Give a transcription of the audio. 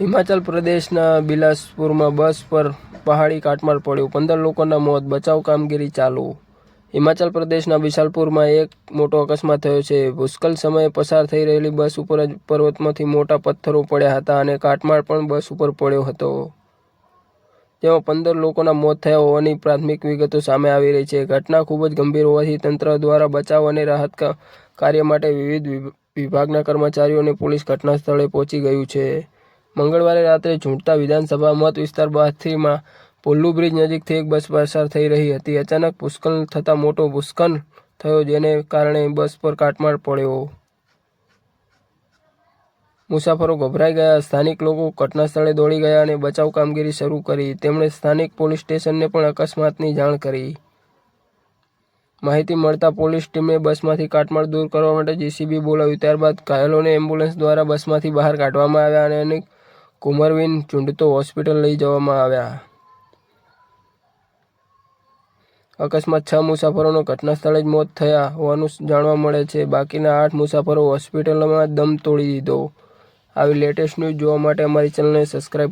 હિમાચલ પ્રદેશના બિલાસપુરમાં બસ પર પહાડી કાટમાળ પડ્યું. પંદર લોકોના મોત, બચાવ કામગીરી ચાલુ. હિમાચલ પ્રદેશના બિશાલપુરમાં એક મોટો અકસ્માત થયો છે. પુષ્કળ સમયે પસાર થઈ રહેલી બસ ઉપર જ પર્વતમાંથી મોટા પથ્થરો પડ્યા હતા અને કાટમાળ પણ બસ ઉપર પડ્યો હતો. જેમાં પંદર લોકોના મોત થયા હોવાની પ્રાથમિક વિગતો સામે આવી રહી છે. ઘટના ખૂબ જ ગંભીર હોવાથી તંત્ર દ્વારા બચાવ અને રાહત કાર્ય માટે વિવિધ વિભ- વિભાગના કર્મચારીઓ અને પોલીસ ઘટના સ્થળે પહોંચી ગયું છે. મંગળવારે રાત્રે ઝૂંટતા વિધાનસભા મત વિસ્તાર બાથીમાં પોલ્લુ બ્રિજ નજીકથી એક બસ પસાર થઈ રહી હતી. અચાનક ભૂસ્ખલન થતાં મોટો ભૂસ્ખલન થયો, જેને કારણે બસ પર કાટમાળ પડ્યો. મુસાફરો ગભરાઈ ગયા. સ્થાનિક લોકો ઘટના સ્થળે દોડી ગયા અને બચાવ કામગીરી શરૂ કરી. તેમણે સ્થાનિક પોલીસ સ્ટેશનને પણ અકસ્માતની જાણ કરી. માહિતી મળતા પોલીસ ટીમે બસમાંથી કાટમાળ દૂર કરવા માટે જીસીબી બોલાવ્યું. ત્યારબાદ ઘાયલોને એમ્બ્યુલન્સ દ્વારા બસમાંથી બહાર કાઢવામાં આવ્યા અને અનેક કુમરવીન ચૂંટતો હોસ્પિટલ લઈ જવામાં આવ્યા. અકસ્માત છ મુસાફરોનો ઘટના સ્થળે જ મોત થયા હોવાનું જાણવા મળે છે. બાકીના આઠ મુસાફરો હોસ્પિટલમાં દમ તોડી દીધો. આવી લેટેસ્ટ ન્યૂઝ જોવા માટે અમારી ચેનલને સબસ્ક્રાઈબ